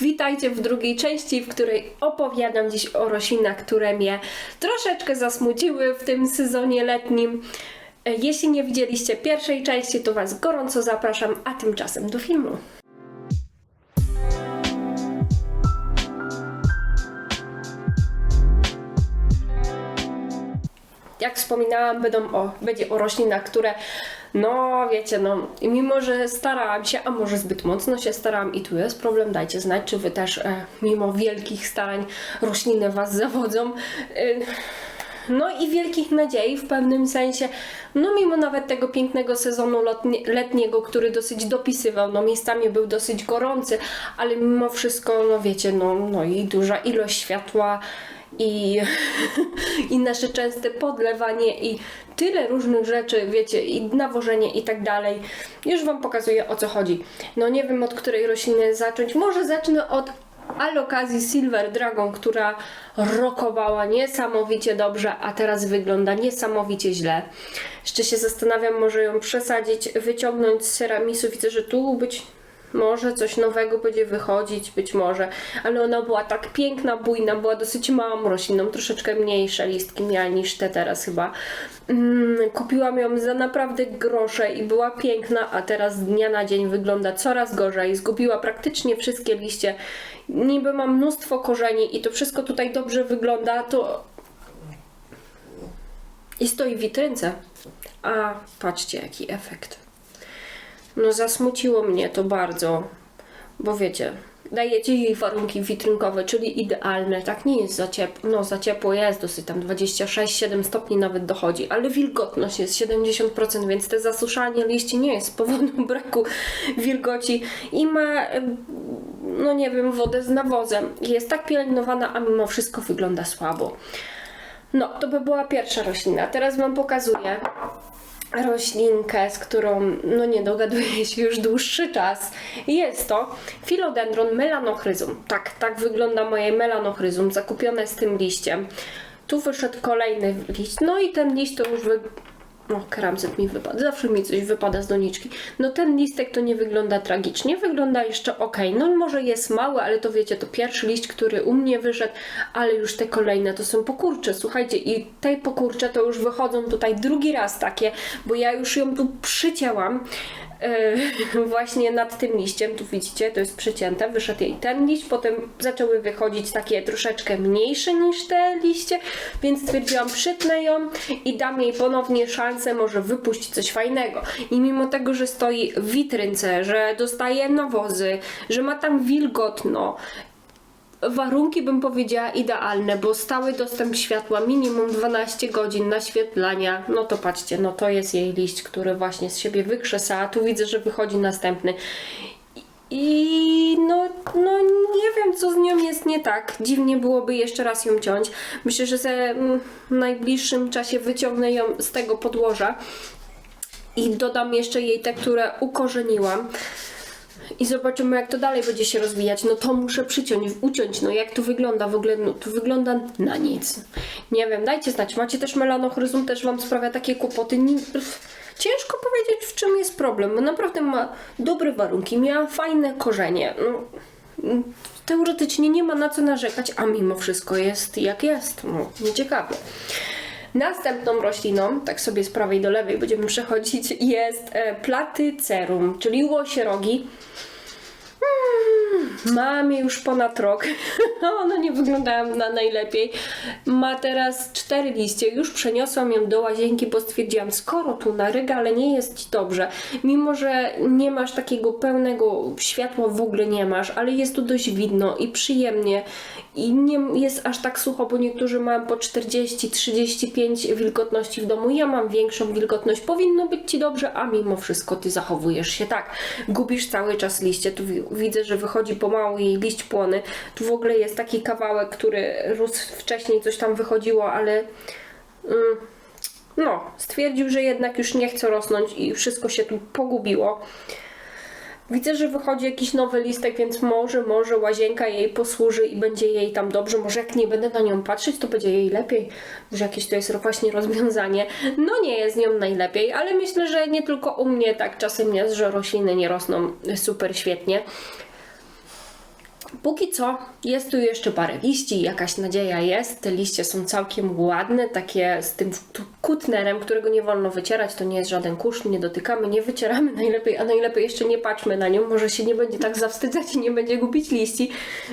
Witajcie w drugiej części, w której opowiadam dziś o roślinach, które mnie troszeczkę zasmuciły w tym sezonie letnim. Jeśli nie widzieliście pierwszej części, to Was gorąco zapraszam, a tymczasem do filmu. jak wspominałam, będą o, będzie o roślinach, które, no wiecie, no, mimo że starałam się, a może zbyt mocno się starałam i tu jest problem, dajcie znać, czy wy też, e, mimo wielkich starań, rośliny was zawodzą. E, no i wielkich nadziei w pewnym sensie, no mimo nawet tego pięknego sezonu letniego, który dosyć dopisywał, no miejscami był dosyć gorący, ale mimo wszystko, no wiecie, no, no i duża ilość światła i, i nasze częste podlewanie i tyle różnych rzeczy, wiecie, i nawożenie i tak dalej. Już Wam pokazuję o co chodzi. No nie wiem od której rośliny zacząć. Może zacznę od alokazji Silver Dragon, która rokowała niesamowicie dobrze, a teraz wygląda niesamowicie źle. Jeszcze się zastanawiam, może ją przesadzić, wyciągnąć z ceramisu. Widzę, że tu być może coś nowego będzie wychodzić, być może, ale ona była tak piękna, bujna, była dosyć małą rośliną, troszeczkę mniejsze listki miała niż te teraz chyba. Mm, kupiłam ją za naprawdę grosze i była piękna, a teraz z dnia na dzień wygląda coraz gorzej. Zgubiła praktycznie wszystkie liście. Niby mam mnóstwo korzeni i to wszystko tutaj dobrze wygląda, to i stoi w witrynce. A patrzcie jaki efekt. No zasmuciło mnie to bardzo, bo wiecie, dajecie jej warunki witrynkowe, czyli idealne, tak nie jest za ciepło, no za ciepło jest dosyć, tam 26-7 stopni nawet dochodzi, ale wilgotność jest 70%, więc te zasuszanie liści nie jest z powodu braku wilgoci i ma, no nie wiem, wodę z nawozem. Jest tak pielęgnowana, a mimo wszystko wygląda słabo. No, to by była pierwsza roślina. Teraz Wam pokazuję roślinkę, z którą no nie dogaduję się już dłuższy czas. Jest to Philodendron melanochryzum. Tak, tak wygląda moje melanochryzum, zakupione z tym liściem. Tu wyszedł kolejny liść, no i ten liść to już wy... O, karamzyt mi wypadł. Zawsze mi coś wypada z doniczki. No ten listek to nie wygląda tragicznie. Wygląda jeszcze ok. No może jest mały, ale to wiecie, to pierwszy liść, który u mnie wyszedł, ale już te kolejne to są pokurcze. Słuchajcie, i te pokurcze to już wychodzą tutaj drugi raz takie, bo ja już ją tu przycięłam. E, właśnie nad tym liściem, tu widzicie, to jest przycięte, wyszedł jej ten liść, potem zaczęły wychodzić takie troszeczkę mniejsze niż te liście, więc stwierdziłam, przytnę ją i dam jej ponownie szansę, może wypuścić coś fajnego. I mimo tego, że stoi w witrynce, że dostaje nawozy, że ma tam wilgotno, warunki bym powiedziała idealne, bo stały dostęp światła, minimum 12 godzin naświetlania. No to patrzcie, no to jest jej liść, który właśnie z siebie wykrzesała. Tu widzę, że wychodzi następny. I no, no nie wiem, co z nią jest nie tak. Dziwnie byłoby jeszcze raz ją ciąć. Myślę, że mm, w najbliższym czasie wyciągnę ją z tego podłoża i dodam jeszcze jej te, które ukorzeniłam. I zobaczymy, jak to dalej będzie się rozwijać. No to muszę przyciąć, uciąć. No jak to wygląda w ogóle? No to wygląda na nic. Nie wiem, dajcie znać. Macie też melanochryzum, też wam sprawia takie kłopoty. Ciężko powiedzieć, w czym jest problem, bo naprawdę ma dobre warunki, miała fajne korzenie. No, mm, teoretycznie nie ma na co narzekać, a mimo wszystko jest jak jest. No, nieciekawe. Następną rośliną, tak sobie z prawej do lewej będziemy przechodzić, jest e, platycerum, czyli łosierogi. Mm, Mam je już ponad rok. One nie wyglądają na najlepiej. Ma teraz cztery liście. Już przeniosłam ją do łazienki, bo stwierdziłam, skoro tu na regale nie jest ci dobrze, mimo że nie masz takiego pełnego światła, w ogóle nie masz, ale jest tu dość widno i przyjemnie i nie jest aż tak sucho, bo niektórzy mają po 40-35 wilgotności w domu. Ja mam większą wilgotność. Powinno być ci dobrze, a mimo wszystko ty zachowujesz się tak. Gubisz cały czas liście. Tu wi- widzę, że wychodzi pomału jej liść płony. Tu w ogóle jest taki kawałek, który rósł wcześniej, coś tam wychodziło, ale mm, no, stwierdził, że jednak już nie chce rosnąć i wszystko się tu pogubiło. Widzę, że wychodzi jakiś nowy listek, więc może, może łazienka jej posłuży i będzie jej tam dobrze. Może jak nie będę na nią patrzeć, to będzie jej lepiej. Może jakieś to jest właśnie rozwiązanie. No nie jest nią najlepiej, ale myślę, że nie tylko u mnie tak czasem jest, że rośliny nie rosną super świetnie. Póki co jest tu jeszcze parę liści, jakaś nadzieja jest. Te liście są całkiem ładne, takie z tym kutnerem, którego nie wolno wycierać. To nie jest żaden kurz, nie dotykamy, nie wycieramy najlepiej, a najlepiej jeszcze nie patrzmy na nią. Może się nie będzie tak zawstydzać i nie będzie gubić liści.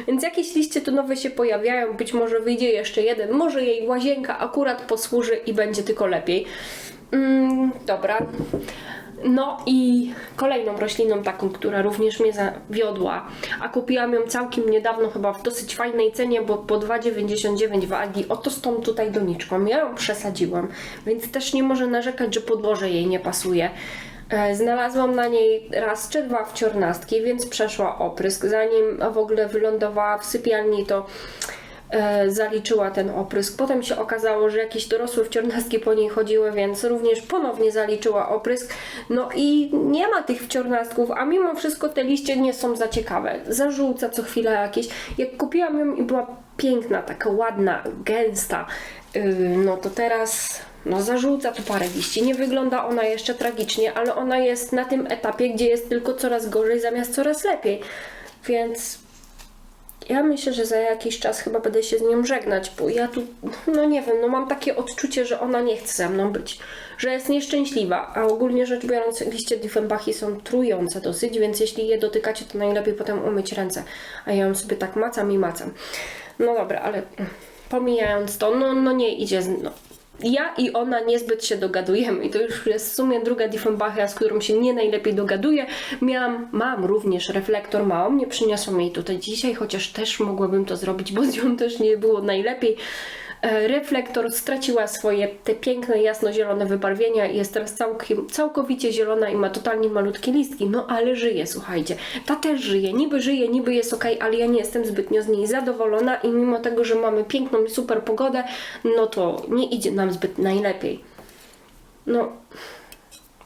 Więc jakieś liście tu nowe się pojawiają, być może wyjdzie jeszcze jeden. Może jej łazienka akurat posłuży i będzie tylko lepiej. Mm, dobra. No i kolejną rośliną taką, która również mnie zawiodła, a kupiłam ją całkiem niedawno, chyba w dosyć fajnej cenie, bo po 2,99 wagi, oto z tą tutaj doniczką. Ja ją przesadziłam, więc też nie może narzekać, że podłoże jej nie pasuje. E, Znalazłam na niej raz czy dwa wciornastki, więc przeszła oprysk. Zanim w ogóle wylądowała w sypialni, to zaliczyła ten oprysk. Potem się okazało, że jakieś dorosłe wciornastki po niej chodziły, więc również ponownie zaliczyła oprysk. No i nie ma tych wciornastków, a mimo wszystko te liście nie są za ciekawe. Zażółca co chwilę jakieś. Jak kupiłam ją i była piękna, taka ładna, gęsta, yy, no to teraz no zarzuca tu parę liści. Nie wygląda ona jeszcze tragicznie, ale ona jest na tym etapie, gdzie jest tylko coraz gorzej zamiast coraz lepiej. Więc ja myślę, że za jakiś czas chyba będę się z nią żegnać, bo ja tu, no nie wiem, no mam takie odczucie, że ona nie chce ze mną być, że jest nieszczęśliwa, a ogólnie rzecz biorąc liście Diefenbachii są trujące dosyć, więc jeśli je dotykacie, to najlepiej potem umyć ręce, a ja ją sobie tak macam i macam. No dobra, ale pomijając to, no, no nie idzie, z, no, ja i ona niezbyt się dogadujemy i to już jest w sumie druga Diefenbachia, z którą się nie najlepiej dogaduję. Miałam, mam również reflektor małą, nie przyniosłam jej tutaj dzisiaj, chociaż też mogłabym to zrobić, bo z nią też nie było najlepiej. E, Reflektor straciła swoje te piękne, jasno-zielone wybarwienia i jest teraz całkiem, całkowicie zielona i ma totalnie malutkie listki. No ale żyje, słuchajcie. Ta też żyje, niby żyje, niby jest ok, ale ja nie jestem zbytnio z niej zadowolona i mimo tego, że mamy piękną i super pogodę, no to nie idzie nam zbyt najlepiej. No,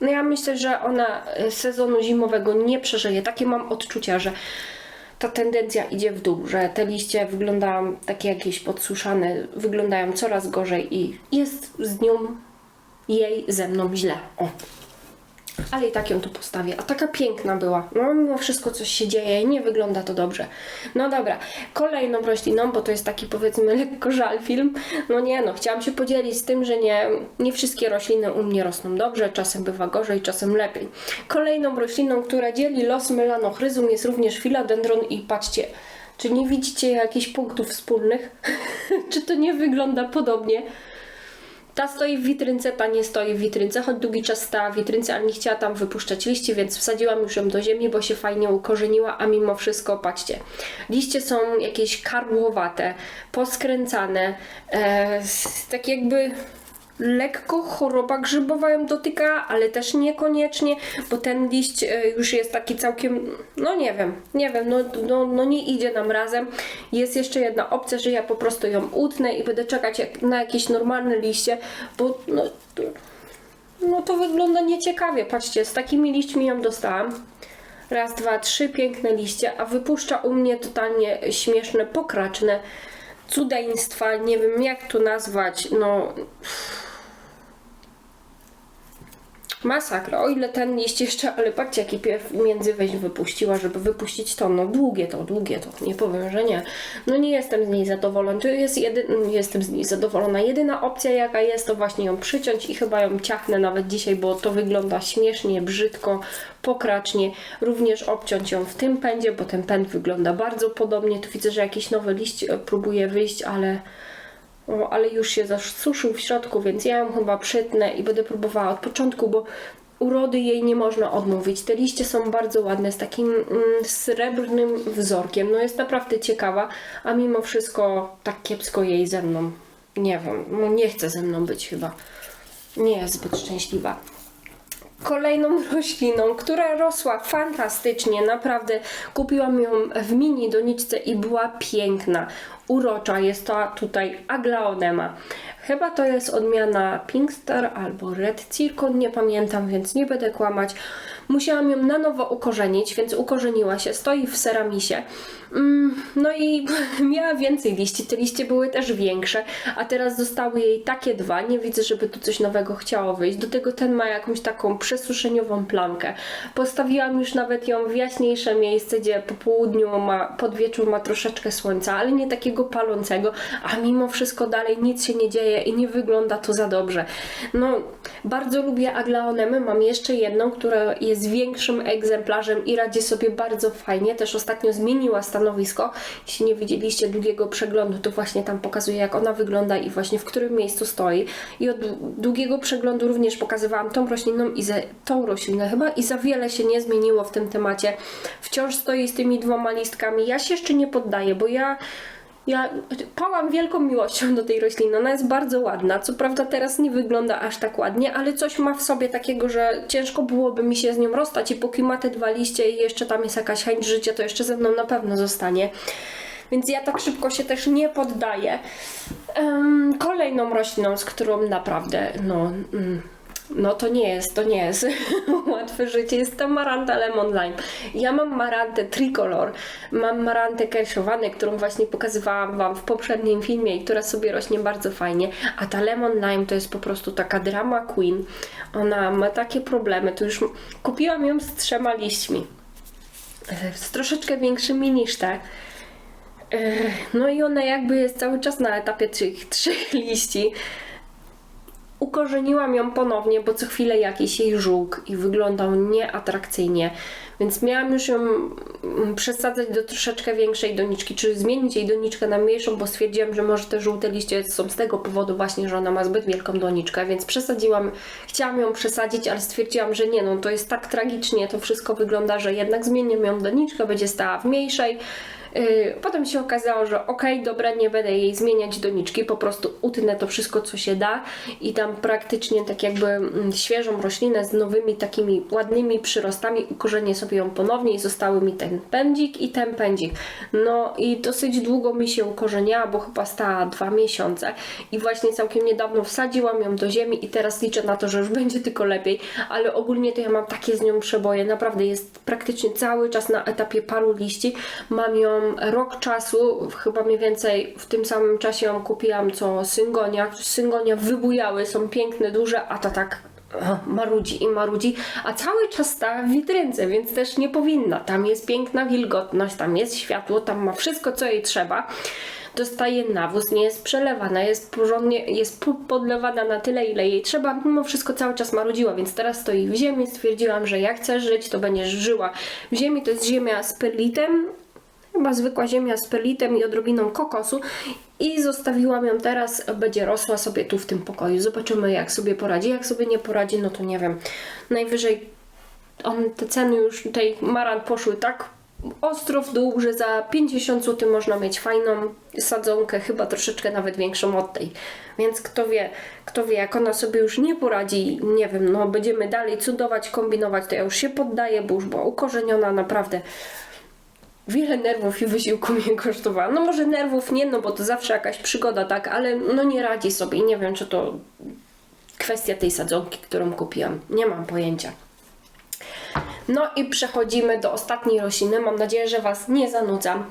no ja myślę, że ona e, sezonu zimowego nie przeżyje. Takie mam odczucia, że ta tendencja idzie w dół, że te liście wyglądają takie jakieś podsuszane, wyglądają coraz gorzej i jest z nią jej ze mną źle. O. Ale i tak ją tu postawię. A taka piękna była. No mimo wszystko coś się dzieje nie wygląda to dobrze. No dobra, kolejną rośliną, bo to jest taki powiedzmy lekko żal film. No nie no, chciałam się podzielić z tym, że nie, nie wszystkie rośliny u mnie rosną dobrze, czasem bywa gorzej, czasem lepiej. Kolejną rośliną, która dzieli los melanochryzum jest również filodendron i patrzcie, czy nie widzicie jakichś punktów wspólnych? czy to nie wygląda podobnie? Ta stoi w witrynce, ta nie stoi w witrynce, choć długi czas stała w witrynce, ale nie chciała tam wypuszczać liści, więc wsadziłam już ją do ziemi, bo się fajnie ukorzeniła, a mimo wszystko, patrzcie, liście są jakieś karłowate, poskręcane, e, tak jakby lekko choroba grzybowa ją dotyka, ale też niekoniecznie, bo ten liść e, już jest taki całkiem, no nie wiem, nie wiem, no, no, no nie idzie nam razem. Jest jeszcze jedna opcja, że ja po prostu ją utnę i będę czekać jak, na jakieś normalne liście, bo no, no to wygląda nieciekawie. Patrzcie, z takimi liśćmi ją dostałam. Raz, dwa, trzy piękne liście, a wypuszcza u mnie totalnie śmieszne, pokraczne cudeństwa. Nie wiem jak to nazwać. No. Masakra, o ile ten liść jeszcze, ale patrzcie jaki pierw międzyweź wypuściła, żeby wypuścić to, no długie to, długie to, nie powiem, że nie. No nie jestem z niej zadowolona, to jest jedy... nie jestem z niej zadowolona. Jedyna opcja jaka jest, to właśnie ją przyciąć i chyba ją ciachnę nawet dzisiaj, bo to wygląda śmiesznie, brzydko, pokracznie. Również obciąć ją w tym pędzie, bo ten pęd wygląda bardzo podobnie. Tu widzę, że jakiś nowy liść e, próbuje wyjść, ale o, ale już się zasuszył w środku, więc ja ją chyba przytnę i będę próbowała od początku, bo urody jej nie można odmówić. Te liście są bardzo ładne, z takim mm, srebrnym wzorkiem. No jest naprawdę ciekawa, a mimo wszystko tak kiepsko jej ze mną. Nie wiem, no nie chce ze mną być chyba. Nie jest zbyt szczęśliwa kolejną rośliną, która rosła fantastycznie, naprawdę kupiłam ją w mini doniczce i była piękna, urocza, jest to tutaj aglaonema. Chyba to jest odmiana Pinkstar albo Red Circon, nie pamiętam, więc nie będę kłamać. Musiałam ją na nowo ukorzenić, więc ukorzeniła się, stoi w ceramisie. Mm, no i miała więcej liści, te liście były też większe, a teraz zostały jej takie dwa. Nie widzę, żeby tu coś nowego chciało wyjść. Do tego ten ma jakąś taką przesuszeniową plamkę. Postawiłam już nawet ją w jaśniejsze miejsce, gdzie po południu ma, pod wieczór ma troszeczkę słońca, ale nie takiego palącego, a mimo wszystko dalej nic się nie dzieje i nie wygląda to za dobrze. No, bardzo lubię aglaonemy, mam jeszcze jedną, która jest większym egzemplarzem i radzi sobie bardzo fajnie. Też ostatnio zmieniła stanowisko. Jeśli nie widzieliście długiego przeglądu, to właśnie tam pokazuję, jak ona wygląda i właśnie w którym miejscu stoi. I od długiego przeglądu również pokazywałam tą rośliną i za, tą roślinę chyba i za wiele się nie zmieniło w tym temacie. Wciąż stoi z tymi dwoma listkami. Ja się jeszcze nie poddaję, bo ja ja pałam wielką miłością do tej rośliny. Ona jest bardzo ładna. Co prawda teraz nie wygląda aż tak ładnie, ale coś ma w sobie takiego, że ciężko byłoby mi się z nią rozstać i póki ma te dwa liście i jeszcze tam jest jakaś chęć życia, to jeszcze ze mną na pewno zostanie. Więc ja tak szybko się też nie poddaję. Em, kolejną rośliną, z którą naprawdę, no, mm, no to nie jest, to nie jest łatwe życie, jest to Maranta Lemon Lime. Ja mam Marantę Tricolor, mam Marantę Kershowane, którą właśnie pokazywałam Wam w poprzednim filmie i która sobie rośnie bardzo fajnie, a ta Lemon Lime to jest po prostu taka drama queen. Ona ma takie problemy, to już kupiłam ją z trzema liśćmi, e, z troszeczkę większymi niż te. E, No i ona jakby jest cały czas na etapie tych trzech liści. Ukorzeniłam ją ponownie, bo co chwilę jakiś jej żółk i wyglądał nieatrakcyjnie. Więc miałam już ją mm, przesadzać do troszeczkę większej doniczki, czy zmienić jej doniczkę na mniejszą, bo stwierdziłam, że może te żółte liście są z tego powodu właśnie, że ona ma zbyt wielką doniczkę, więc przesadziłam, chciałam ją przesadzić, ale stwierdziłam, że nie, no to jest tak tragicznie, to wszystko wygląda, że jednak zmienię ją doniczkę, będzie stała w mniejszej. Yy, Potem się okazało, że okej, dobra, nie będę jej zmieniać doniczki, po prostu utnę to wszystko, co się da i tam praktycznie tak jakby mm, świeżą roślinę z nowymi takimi ładnymi przyrostami ukorzenię sobie ją ponownie i zostały mi ten pędzik i ten pędzik. No i dosyć długo mi się ukorzeniała, bo chyba stała dwa miesiące i właśnie całkiem niedawno wsadziłam ją do ziemi i teraz liczę na to, że już będzie tylko lepiej, ale ogólnie to ja mam takie z nią przeboje, naprawdę jest praktycznie cały czas na etapie paru liści. Mam ją rok czasu, chyba mniej więcej w tym samym czasie ją kupiłam co syngonia. Syngonia wybujały, są piękne, duże, a ta tak e, marudzi i marudzi, a cały czas stała w witrynce, więc też nie powinna. Tam jest piękna wilgotność, tam jest światło, tam ma wszystko, co jej trzeba. Dostaje nawóz, nie jest przelewana, jest porządnie, jest podlewana na tyle, ile jej trzeba. Mimo wszystko cały czas marudziła, więc teraz stoi w ziemi. Stwierdziłam, że jak chcesz żyć, to będziesz żyła w ziemi. To jest ziemia z perlitem, chyba zwykła ziemia z perlitem i odrobiną kokosu i zostawiłam ją teraz, będzie rosła sobie tu w tym pokoju. Zobaczymy jak sobie poradzi, jak sobie nie poradzi, no to nie wiem. Najwyżej on, te ceny już tutaj Maran poszły tak ostro w dół, że za 50 zł można mieć fajną sadzonkę, chyba troszeczkę nawet większą od tej. Więc kto wie, kto wie, jak ona sobie już nie poradzi, nie wiem, no będziemy dalej cudować, kombinować, to ja już się poddaję, bo już była ukorzeniona naprawdę wiele nerwów i wysiłku mnie kosztowała. No może nerwów nie, no bo to zawsze jakaś przygoda, tak, ale no nie radzi sobie i nie wiem, czy to kwestia tej sadzonki, którą kupiłam. Nie mam pojęcia. No i przechodzimy do ostatniej rośliny. Mam nadzieję, że Was nie zanudzam.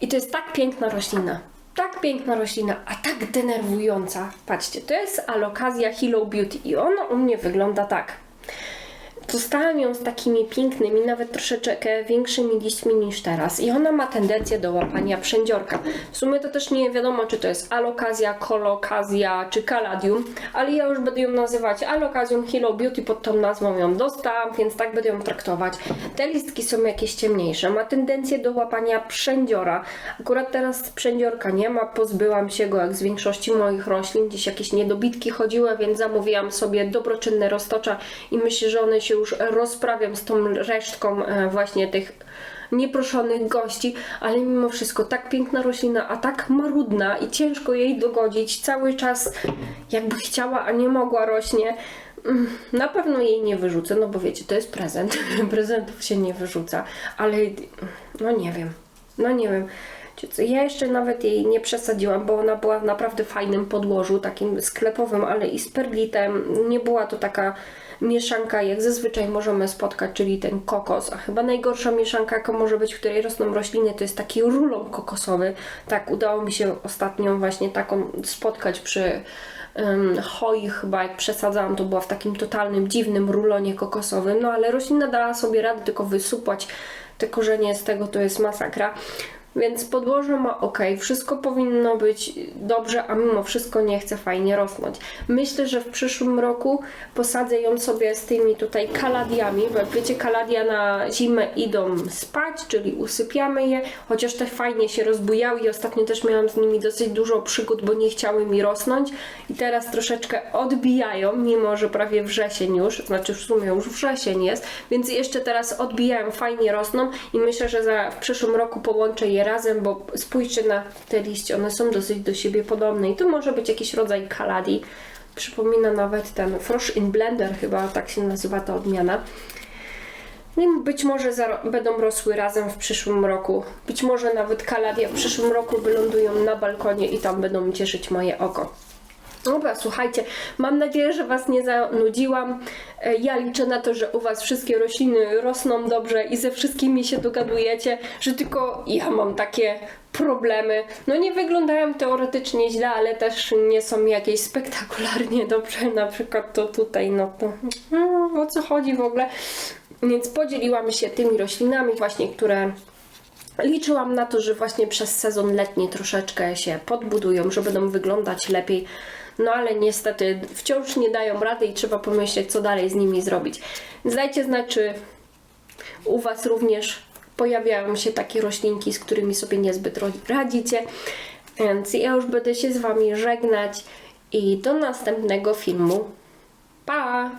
I to jest tak piękna roślina. Tak piękna roślina, a tak denerwująca. Patrzcie, to jest alokazja Hello Beauty i ona u mnie wygląda tak. Dostałam ją z takimi pięknymi, nawet troszeczkę większymi liśćmi niż teraz i ona ma tendencję do łapania przędziorka. W sumie to też nie wiadomo, czy to jest alokazja, kolokazja czy kaladium, ale ja już będę ją nazywać alokazją Hello Beauty, pod tą nazwą ją dostałam, więc tak będę ją traktować. Te listki są jakieś ciemniejsze, ma tendencję do łapania przędziora. Akurat teraz przędziorka nie ma, pozbyłam się go jak z większości moich roślin, gdzieś jakieś niedobitki chodziły, więc zamówiłam sobie dobroczynne roztocza i myślę, że one się już rozprawią z tą resztką e, właśnie tych nieproszonych gości, ale mimo wszystko tak piękna roślina, a tak marudna i ciężko jej dogodzić. Cały czas jakby chciała, a nie mogła rośnie. Mm, Na pewno jej nie wyrzucę, no bo wiecie, to jest prezent. Prezentów się nie wyrzuca, ale no nie wiem. No nie wiem. Ja jeszcze nawet jej nie przesadziłam, bo ona była w naprawdę fajnym podłożu, takim sklepowym, ale i z perlitem. Nie była to taka mieszanka, jak zazwyczaj możemy spotkać, czyli ten kokos. A chyba najgorsza mieszanka, jaka może być, w której rosną rośliny, to jest taki rulon kokosowy. Tak, udało mi się ostatnio właśnie taką spotkać przy um, hoi chyba, jak przesadzałam, to była w takim totalnym, dziwnym rulonie kokosowym. No ale roślina dała sobie radę tylko wysupłać te korzenie z tego, to jest masakra. Więc podłoże ma ok, wszystko powinno być dobrze, a mimo wszystko nie chce fajnie rosnąć. Myślę, że w przyszłym roku posadzę ją sobie z tymi tutaj kaladiami, bo jak wiecie, kaladia na zimę idą spać, czyli usypiamy je, chociaż te fajnie się rozbujały i ostatnio też miałam z nimi dosyć dużo przygód, bo nie chciały mi rosnąć i teraz troszeczkę odbijają, mimo że prawie wrzesień już, znaczy w sumie już wrzesień jest, więc jeszcze teraz odbijają, fajnie rosną i myślę, że za, w przyszłym roku połączę je razem, bo spójrzcie na te liście, one są dosyć do siebie podobne i tu może być jakiś rodzaj kaladii. Przypomina nawet ten Frosh in Blender, chyba tak się nazywa ta odmiana. I być może będą rosły razem w przyszłym roku. Być może nawet kaladia w przyszłym roku wylądują na balkonie i tam będą cieszyć moje oko. Dobra, słuchajcie, mam nadzieję, że Was nie zanudziłam. E, Ja liczę na to, że u Was wszystkie rośliny rosną dobrze i ze wszystkimi się dogadujecie, że tylko ja mam takie problemy. No nie wyglądają teoretycznie źle, ale też nie są jakieś spektakularnie dobrze. Na przykład to tutaj, no to mm, o co chodzi w ogóle. Więc podzieliłam się tymi roślinami właśnie, które Liczyłam na to, że właśnie przez sezon letni troszeczkę się podbudują, że będą wyglądać lepiej. No ale niestety wciąż nie dają rady i trzeba pomyśleć, co dalej z nimi zrobić. Dajcie znać, czy u Was również pojawiają się takie roślinki, z którymi sobie niezbyt radzicie. Więc ja już będę się z Wami żegnać i do następnego filmu. Pa!